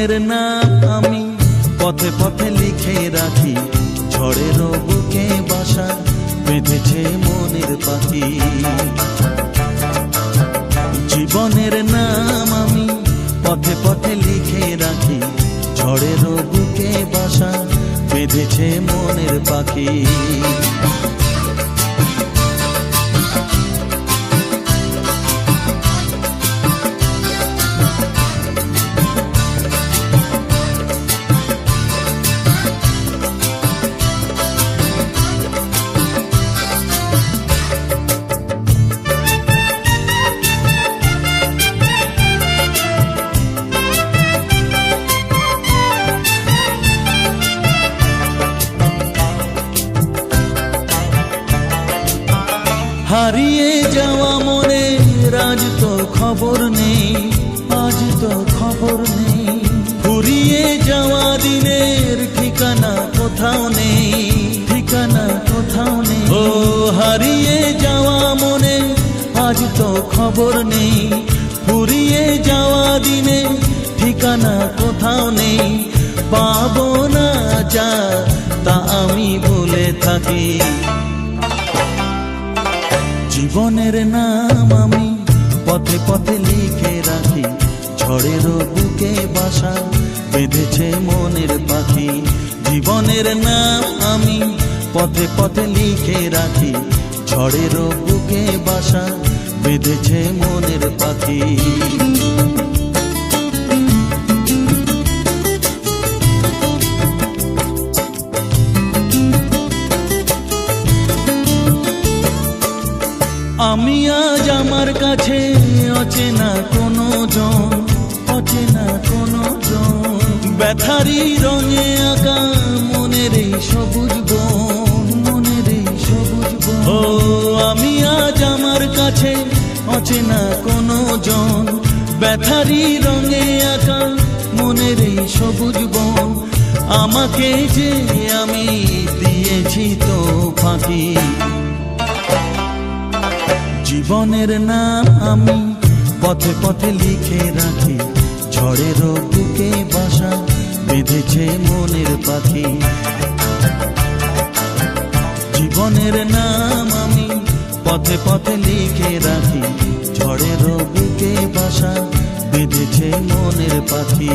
জীবনের নাম পাবো না যা, তা আমি বলে থাকি। জীবনের নাম আমি পথে পথে লিখে রাখি। ঝড়ের বুকে বাসা বেঁধেছে মনের পাখি। জীবনের নাম আমি পথে পথে লিখে রাখি। ঝড়ের বুকে বাসা বেঁধেছে মনের পাখি। আমি আজ আমার কাছে অচেনা কোনো জন, অচেনা কোনো জন। ব্যথারি রঙে আঁকা মনের এই সবুজ বন, মনের এই সবুজ বন। ও, আমি আজ আমার কাছে অচেনা কোনো জন ব্যথারি রঙে আঁকা মনের এই সবুজ বন। আমাকে যে আমি দিয়েছি তো ফাঁকি। জীবনের নাম আমি পথে পথে লিখে রাখি। ঝড়ের বুকে বাসা বেঁধেছে মনের পাখি। জীবনের নাম আমি পথে পথে লিখে রাখি। ঝড়ের বুকে বাসা বেঁধেছে মনের পাখি।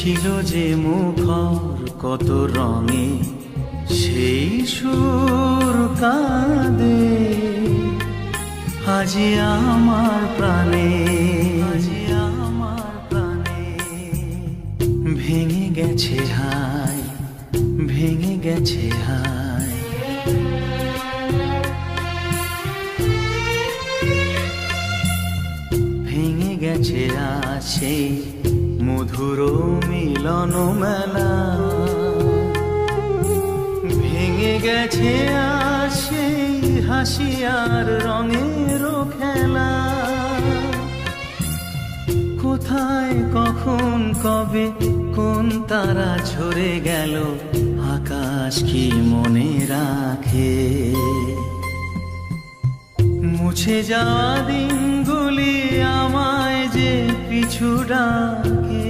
ছিল যে মুখর কত রঙে, সেই সুর কাঁদে। আজি আমার প্রাণে, আজি আমার প্রাণে। ভেঙে গেছে হায়, ভেঙে গেছে হায়। ভেঙে গেছে আছে মধুর মিলন মেলা। ভেঙে গেছে আসে হাসি আর রঙের খেলা। কোথায়, কখন, কবে, কোন তারা ঝরে গেল, আকাশ কি মনে রাখে? মুছে যাওয়া দিনগুলি আমায় যে পিছু ডাকে।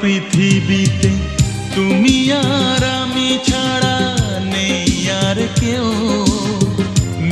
পৃথিবীতে, তুমি আর আমি ছাড়া নেই আর কেউ।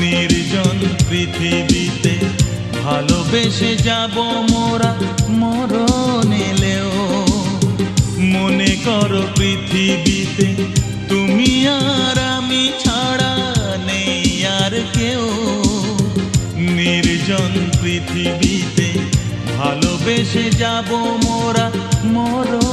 নির্জন পৃথিবীতে ভালোবেসে যাব মোরা মরণ এলেও। মনে করো পৃথিবীতে, তুমি আর আমি ছাড়া নেই আর কেউ। নির্জন পৃথিবীতে ভালোবেসে যাব মোরা মরণ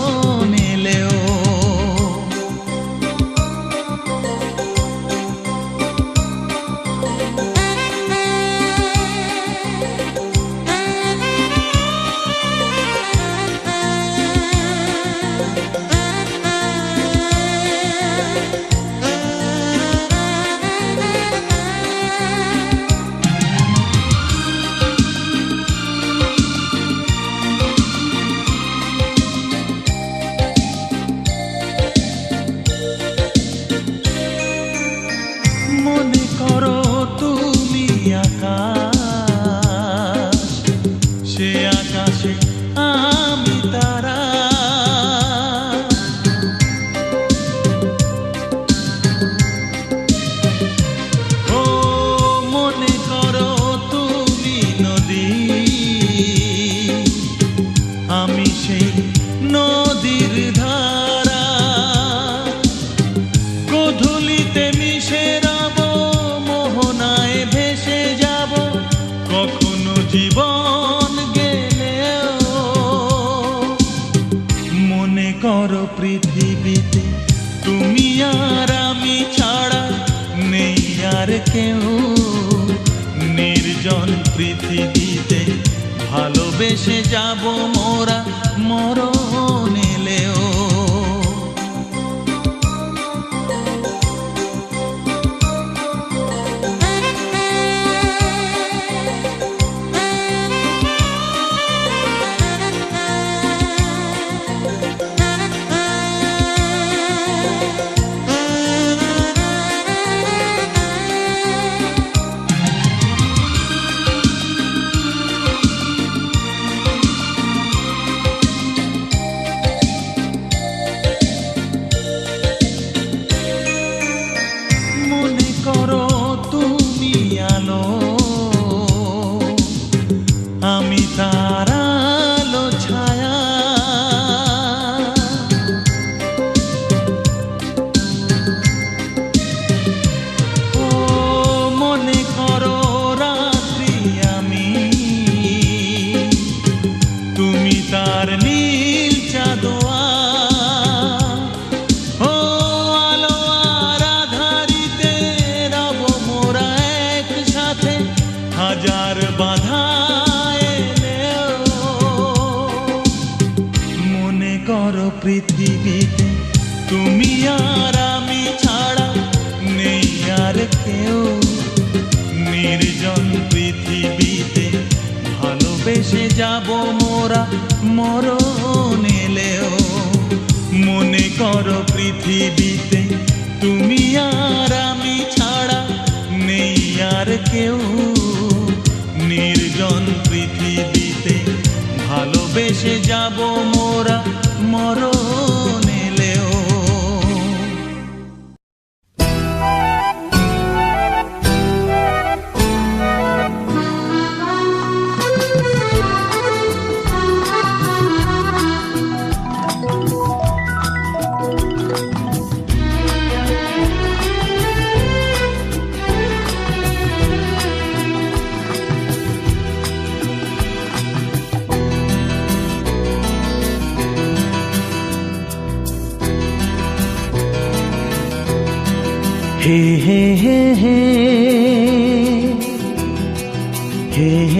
পৃথিবীতে তুমি আর আমি ছাড়া নেই আর কেউ। নির্জন পৃথিবীতে ভালোবেসে যাব মোরা মরণ এলেও।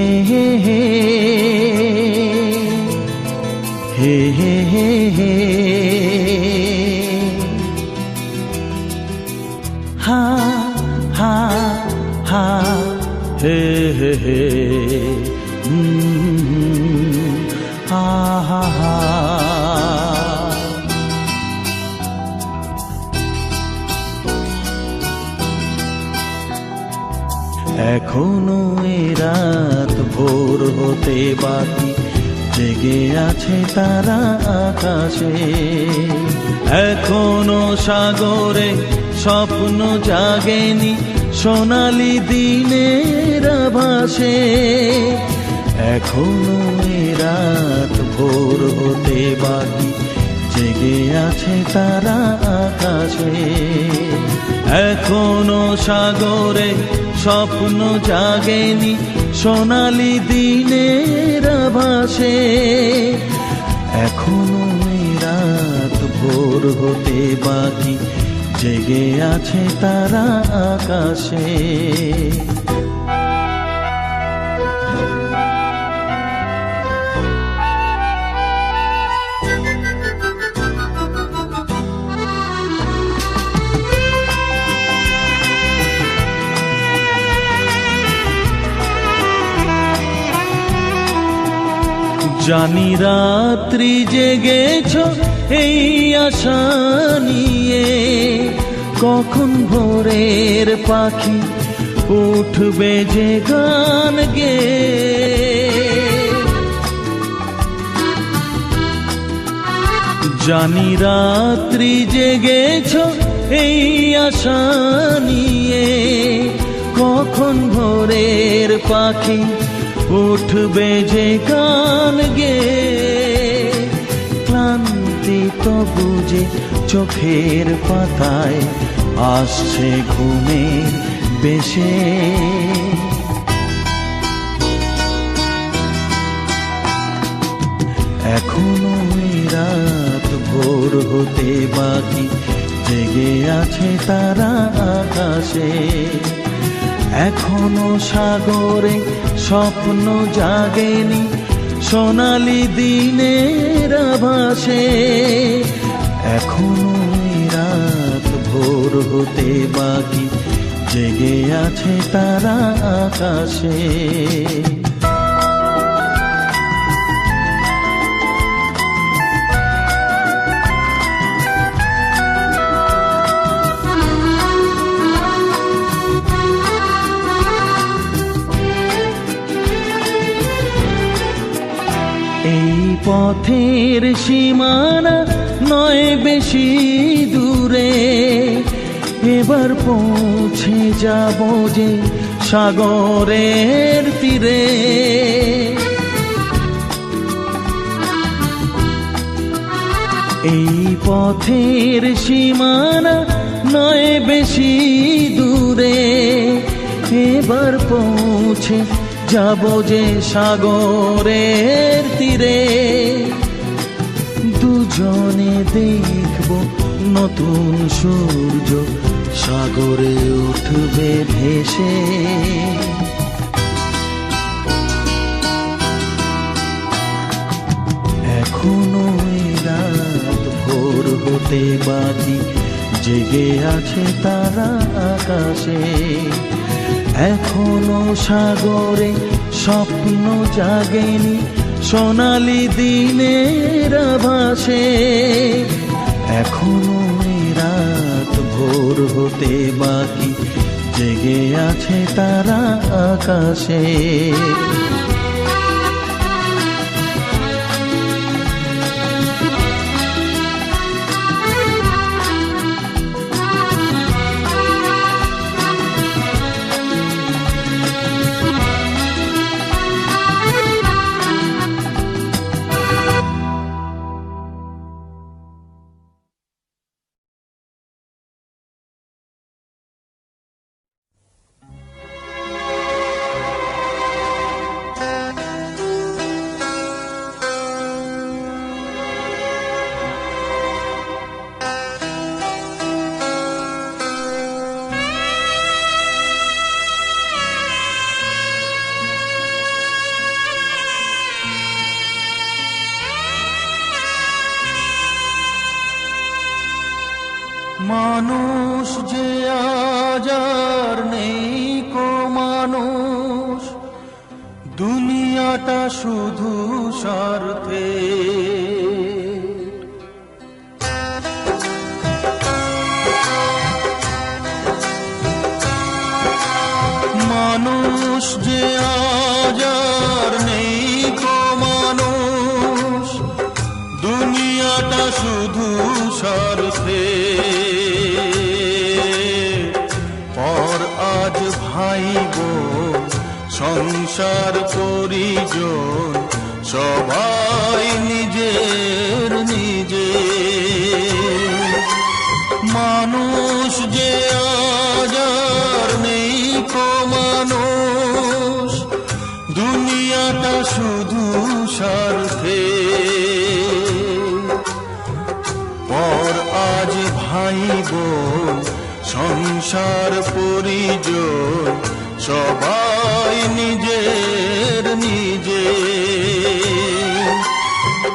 হে হে হে। হে হে হে হে। হা হা হা। হে হে হে। হা হা হা। এখনও এরা হতে বাকি। জেগে আছে তারা আকাশে। এখনও সাগরে স্বপ্ন জাগেনি সোনালি দিনের আভাসে। এখনও রাত ভোর হতে বাকি। জেগে আছে তারা আকাশে। এখনও সাগরে স্বপ্ন জাগেনি সোনালি দিনের ভাসে এখনও রাত ভোর হতে বাকি জেগে আছে তারা আকাশে। জানি রাত্রি জেগেছ এই আশা নিয়ে। কখন ভোরের পাখি উঠবে যে গান গে? জানি রাত্রি জেগেছ এই আশা নিয়ে। কখন ভোরের পাখি উঠবে যে গান গে। ক্লান্তি তো বুঝে চোখের পাতায় আসছে ঘুমের বেশে। এখনও রাত ভোর হতে বাকি, জেগে আছে তারা আকাশে। এখনও সাগরে স্বপ্ন জাগেনি। সোনালি দিনের আভাসে এখনও রাত ভোর হতে বাকি। জেগে আছে তারা আকাশে। পথের সীমানা নয় বেশি দূরে। এবার পৌঁছে যাব যে সাগরের তীরে। এই পথের সীমানা নয় বেশি দূরে। এবার পৌঁছে যাব যে সাগরের তীরে দুজনে দেখব নতুন সূর্য সাগরে উঠবে ভেসে। এখনও রাত ভোর হতে বাকি, জেগে আছে তারা আকাশে। এখনও সাগরে স্বপ্ন জাগেনি, সোনালি দিনের ভাসে এখনও রাত ভোর হতে বাকি, জেগে আছে তারা আকাশে। দুনিয়াটা শুধু স্বার্থে পরিজন সবাই নিজের নিজে। মানুষ যে আজার নেই মানুষ, দুনিয়াটা শুধু স্বার্থে। পর আজ ভাই বোন, সংসার পরিজন সবাই নিজের নিজে।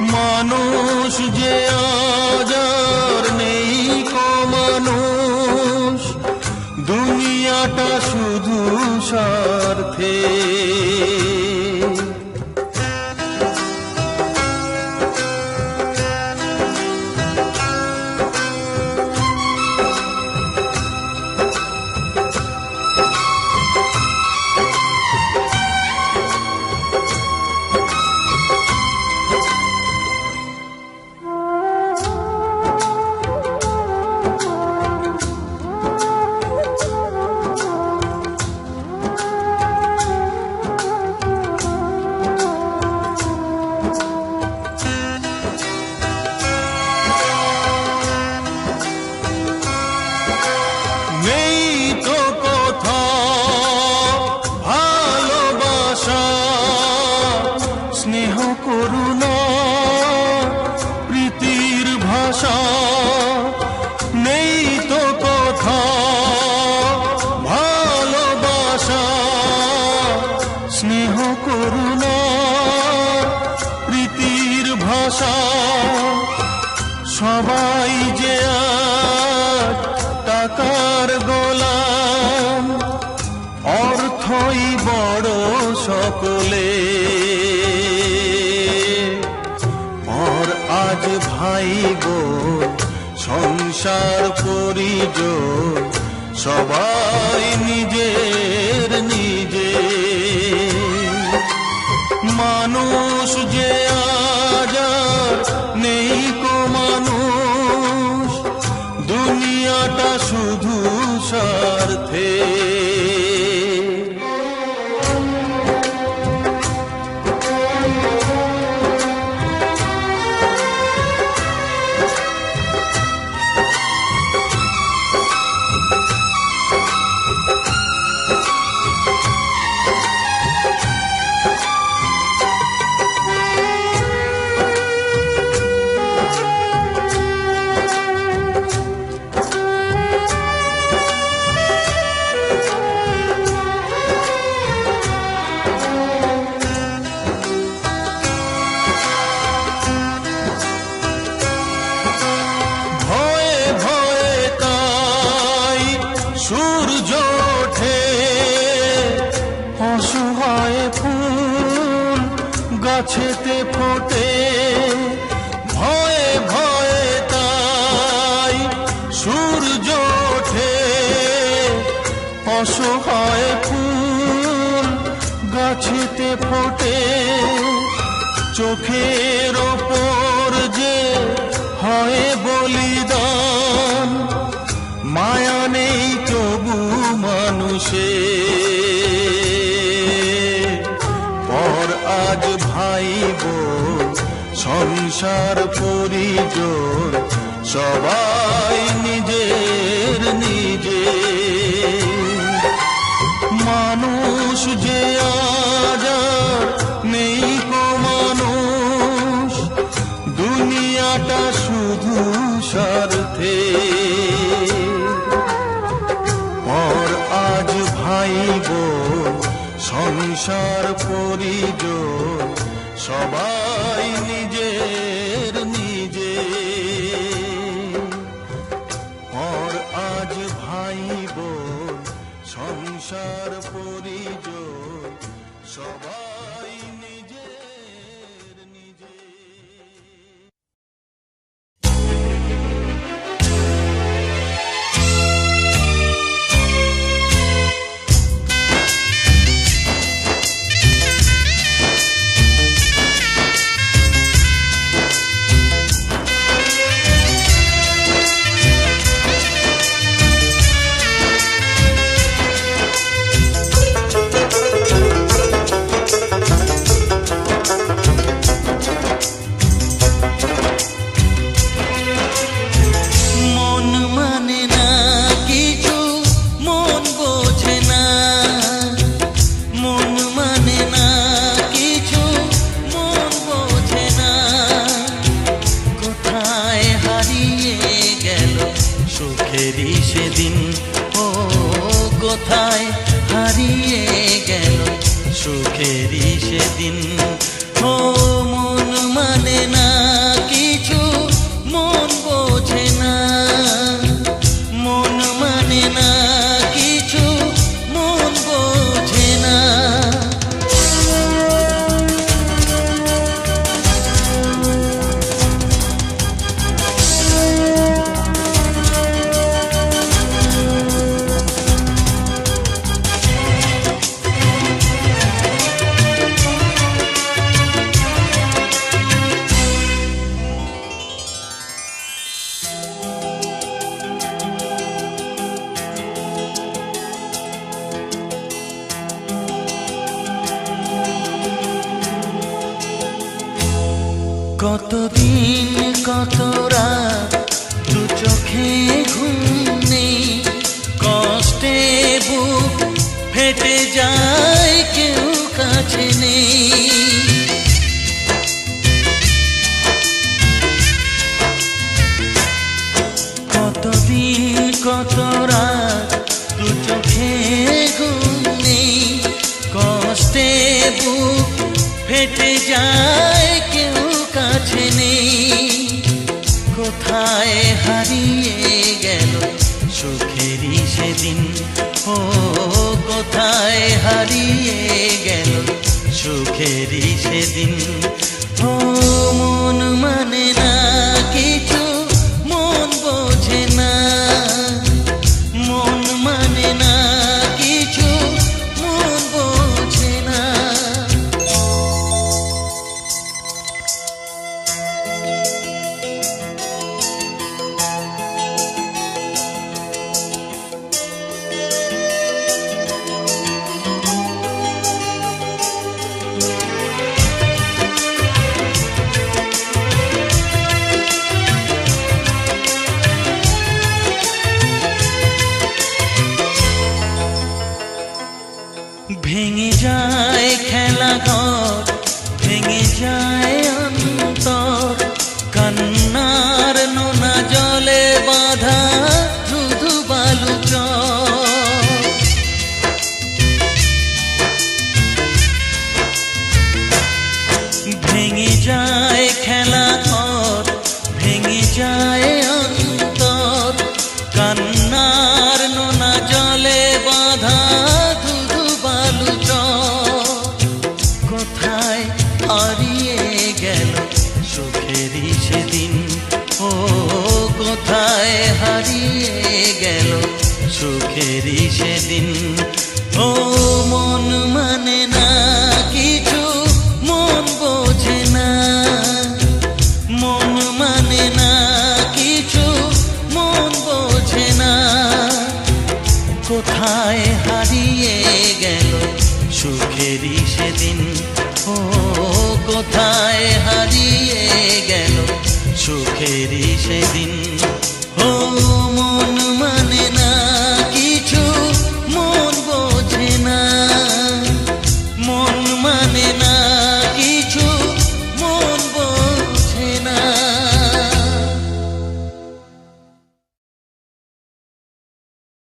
মানুষ যে আজার নেই মানুষ দুনিয়াটা শুধু স্বার্থে। সবাই নিজের নি কাছেতে ফোটে, ভয়ে ভয়ে তাই সূর্য ওঠে। অসহায় ফুল গাছেতে ফোটে, চোখের ওপর যে হয় বলি সংসার পরিজোর, সবাই নিজের নিজে। মানুষ যে আজার নেই কো মানুষ, দুনিয়াটা শুধু স্বার্থে। পর আজ ভাই বোন সংসার পরিজোর, সবাই Medina